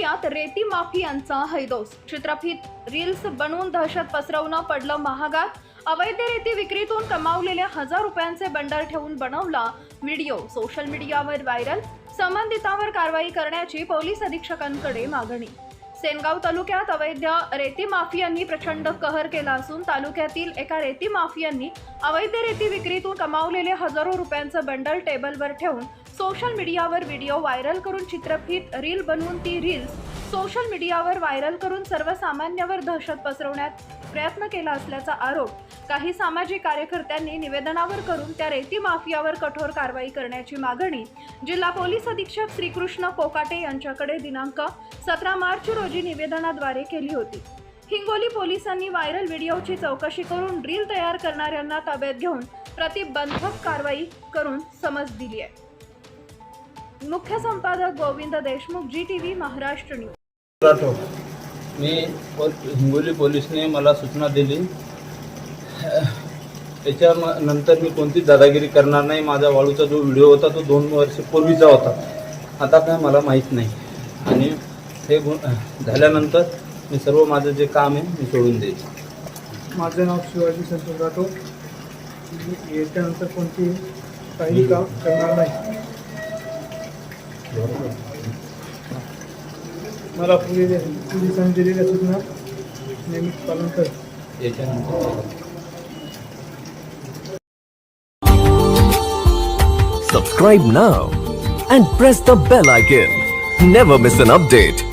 तालुक्यात रेती माफियांचा हैदोस. चित्रफित रील्स बनवून दहशत पसरवणं पडलं महागात. अवैध रेती विक्रीतून कमावलेल्या हजार रुपयांचे बंडल ठेवून बनवला व्हिडिओ. सोशल मीडियावर व्हायरल संबंधितांवर कारवाई करण्याची पोलीस अधीक्षकांकडे मागणी. सेनगाव तालुक्यात अवैध रेती माफियांनी प्रचंड कहर केला असून तालुक्यातील एका रेती माफियांनी अवैध रेती विक्रीतून कमावलेले हजारो रुपयांचं बंडल टेबलवर ठेवून सोशल मीडियावर व्हिडिओ व्हायरल करून चित्रफित रील बनवून ती रील्स सोशल मीडियावर व्हायरल करून सर्वसामान्यावर दहशत पसरवण्यात प्रयत्न केला असल्याचा आरोप काही सामाजिक कार्यकर्त्यांनी निवेदनावर करून त्या रेती माफियावर कठोर कारवाई करण्याची मागणी जिल्हा पोलीस अधीक्षक श्रीकृष्ण कोकाटे यांच्याकडे दिनांक सतरा मार्च रोजी निवेदनाद्वारे केली होती. हिंगोली पोलिसांनी व्हायरल व्हिडिओची चौकशी करून रील तयार करणाऱ्यांना ताब्यात घेऊन प्रतिबंधक कारवाई करून समज दिली आहे. मुख्य संपादक Govind Deshmukh ji T V Maharashtra news Rathod मी हिंगोली पोलिसने मला सूचना दिली. त्याच्या म- नंतर मी कोणतीच दादागिरी करणार नाही. माझा वाळूचा जो व्हिडिओ होता तो दोन वर्ष पूर्वीचा होता. आता काय मला माहीत नाही. आणि हे गु- झाल्यानंतर मी सर्व माझं जे काम आहे मी सोडून देईन. माझं नाव शिवाजी संतोष राठोड मी याच्यानंतर कोणती काही काम करणार नाही. मला पोलीस पोलिसांनी दिलेल्या सूचना नेहमी पालन कर याच्यानंतर Subscribe now and press the bell icon. Never miss an update.